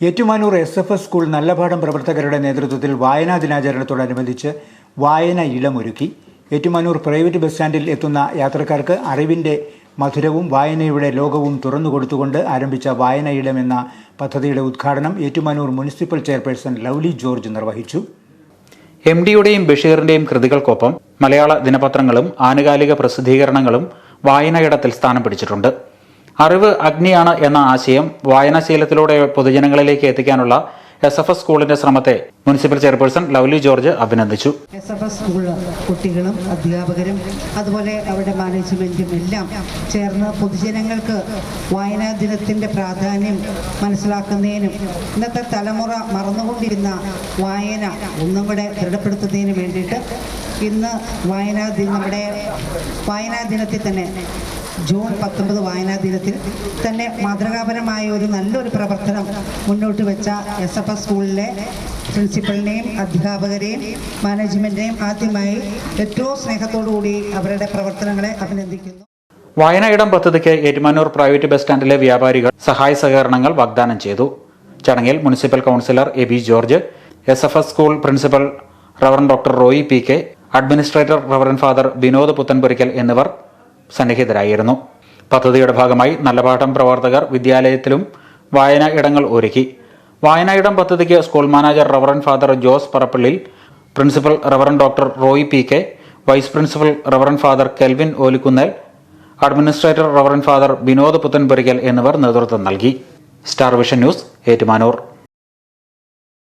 Ettumanoor S F S school Nallapadam പ്രവർത്തകരുടെ നേതൃത്വത്തിൽ വായനാ ദിനാചരണത്തോടനുബന്ധിച്ച് വായന ഇളമൊരുക്കി ഏറ്റുമാനൂർ പ്രൈവറ്റ് ബസ് സ്റ്റാൻഡിൽ എത്തുന്ന യാത്രക്കാർക്ക് അറിവിന്റെ മധുരവും വായനയുടെ ലോകവും തുറന്നു കൊടുത്തുകൊണ്ട് ആരംഭിച്ച വായന ഇടം എന്ന പദ്ധതിയുടെ ഉദ്ഘാടനം Ettumanoor municipal chairperson lovely George നിർവഹിച്ചു. എം ഡിയുടെയും ബഷീറിന്റെയും കൃതികൾക്കൊപ്പം മലയാള ദിനപത്രങ്ങളും ആനുകാലിക പ്രസിദ്ധീകരണങ്ങളും വായനയിടത്തിൽ സ്ഥാനം പിടിച്ചിട്ടുണ്ട്. അറിവ് അഗ്നിയാണ് എന്ന ആശയം വായനാശീലത്തിലൂടെ പൊതുജനങ്ങളിലേക്ക് എത്തിക്കാനുള്ള എസ് എഫ് എസ് സ്കൂളിന്റെ ശ്രമത്തെ മുനിസിപ്പൽ ചെയർപേഴ്സൺ ലവ്ലി ജോർജ് അഭിനന്ദിച്ചു. എസ് എഫ് എസ് സ്കൂൾ കുട്ടികളും അധ്യാപകരും അതുപോലെ അവരുടെ മാനേജ്മെന്റും എല്ലാം ചേർന്ന് പൊതുജനങ്ങൾക്ക് വായനാ ദിനത്തിന്റെ പ്രാധാന്യം മനസ്സിലാക്കുന്നതിനും ഇന്നത്തെ തലമുറ മറന്നുകൊണ്ടിരുന്ന വായന ഒന്നും കൂടെ ദൃഢപ്പെടുത്തുന്നതിന് വേണ്ടിയിട്ട് ഇന്ന് വായനാ ദിനം നമ്മുടെ വായനാ ദിനത്തിൽ തന്നെ ജൂൺ പത്തൊമ്പത് വായനാ ദിനത്തിൽ തന്നെ മാതൃകാപരമായ ഒരു നല്ലൊരു പ്രവർത്തനം മുന്നോട്ട് വെച്ച എസ് എഫ് എസ് സ്കൂളിലെ പ്രിൻസിപ്പളിനെയും അധ്യാപകരെയും മാനേജ്മെന്റിനെയും ആദ്യമായി ഏറ്റവും സ്നേഹത്തോടുകൂടി അവരുടെ പ്രവർത്തനങ്ങളെ അഭിനന്ദിക്കുന്നു. വായനയിടം പദ്ധതിക്ക് ഏറ്റുമാനൂർ പ്രൈവറ്റ് ബസ് സ്റ്റാൻഡിലെ വ്യാപാരികൾ സഹായ സഹകരണങ്ങൾ വാഗ്ദാനം ചെയ്തു. ചടങ്ങിൽ municipal councillor A B George S F S school principal reverend doctor Roy P K administrator reverend father Vinod Puthenpurackal എന്നിവർ സന്നിഹിതരായിരുന്നു. പദ്ധതിയുടെ ഭാഗമായി നല്ലപാഠം പ്രവർത്തകർ വിദ്യാലയത്തിലും വായന ഇടങ്ങൾ ഒരുക്കി. വായന ഇടം പദ്ധതിക്ക് school manager reverend father Jose Parappally principal reverend doctor Roy P K vice principal reverend father Kelvin Olikkunnel administrator reverend father Vinod Puthenpurackal എന്നിവർ നേതൃത്വം നൽകി. Star Vision News Ettumanoor.